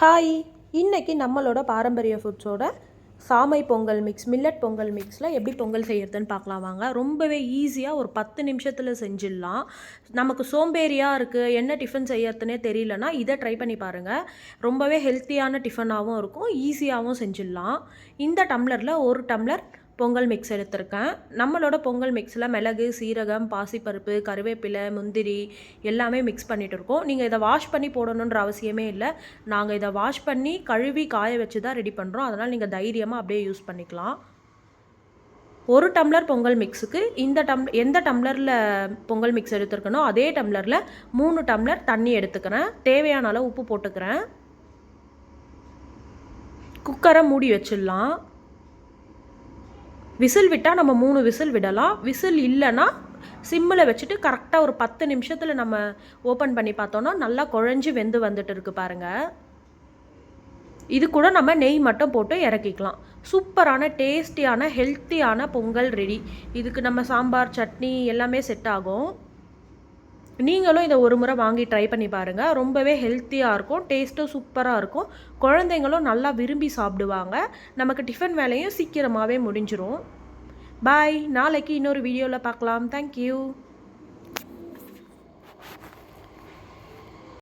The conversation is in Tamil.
ஹாய் இன்றைக்கி நம்மளோட பாரம்பரிய ஃபுட்ஸோட சாமை பொங்கல் மிக்ஸ் மில்லட் பொங்கல் மிக்ஸில் எப்படி பொங்கல் செய்கிறதுன்னு பார்க்கலாம் வாங்க. ரொம்பவே ஈஸியாக ஒரு பத்து நிமிஷத்தில் செஞ்சிடலாம். நமக்கு சோம்பேறியாக இருக்குது என்ன டிஃபன் செய்யறதுனே தெரியலனா இதை ட்ரை பண்ணி பாருங்கள் ரொம்பவே ஹெல்த்தியான டிஃபனாகவும் இருக்கும் ஈஸியாகவும் செஞ்சிடலாம். இந்த டம்ளரில் ஒரு டம்ளர் பொங்கல் மிக்ஸ் எடுத்திருக்கேன். நம்மளோட பொங்கல் மிக்ஸில் மிளகு சீரகம் பாசிப்பருப்பு கருவேப்பிலை முந்திரி எல்லாமே மிக்ஸ் பண்ணிகிட்டு இருக்கோம். நீங்கள் இதை வாஷ் பண்ணி போடணுன்ற அவசியமே இல்லை. நாங்கள் இதை வாஷ் பண்ணி கழுவி காய வச்சு தான் ரெடி பண்ணுறோம் அதனால் நீங்கள் தைரியமாக அப்படியே யூஸ் பண்ணிக்கலாம். ஒரு டம்ளர் பொங்கல் மிக்ஸுக்கு இந்த டம் எந்த டம்ளரில் பொங்கல் மிக்ஸ் எடுத்துருக்கனோ அதே டம்ளரில் மூணு டம்ளர் தண்ணி எடுத்துக்கிறேன். தேவையான அளவு உப்பு போட்டுக்கிறேன். குக்கரை மூடி வச்சிடலாம். விசில் விட்டால் நம்ம மூணு விசில் விடலாம். விசில் இல்லைன்னா சிம்மில் வச்சுட்டு கரெக்டாக ஒரு பத்து நிமிஷத்தில் நம்ம ஓப்பன் பண்ணி பார்த்தோன்னா நல்லா குழஞ்சி வெந்து வந்துட்டு இருக்கு பாருங்கள் இது கூட நம்ம நெய் மட்டும் போட்டு இறக்கிக்கலாம். சூப்பரான டேஸ்டியான ஹெல்த்தியான பொங்கல் ரெடி இதுக்கு நம்ம சாம்பார் சட்னி எல்லாமே செட் ஆகும். நீங்களும் இதை ஒரு முறை வாங்கி ட்ரை பண்ணி பாருங்கள் ரொம்பவே ஹெல்த்தியாக இருக்கும். டேஸ்ட்டும் சூப்பராக இருக்கும். குழந்தைங்களும் நல்லா விரும்பி சாப்பிடுவாங்க. நமக்கு டிஃபன் வேலையும் சீக்கிரமாகவே முடிஞ்சிடும் பாய் நாளைக்கு இன்னொரு வீடியோவில் பார்க்கலாம். தேங்க்யூ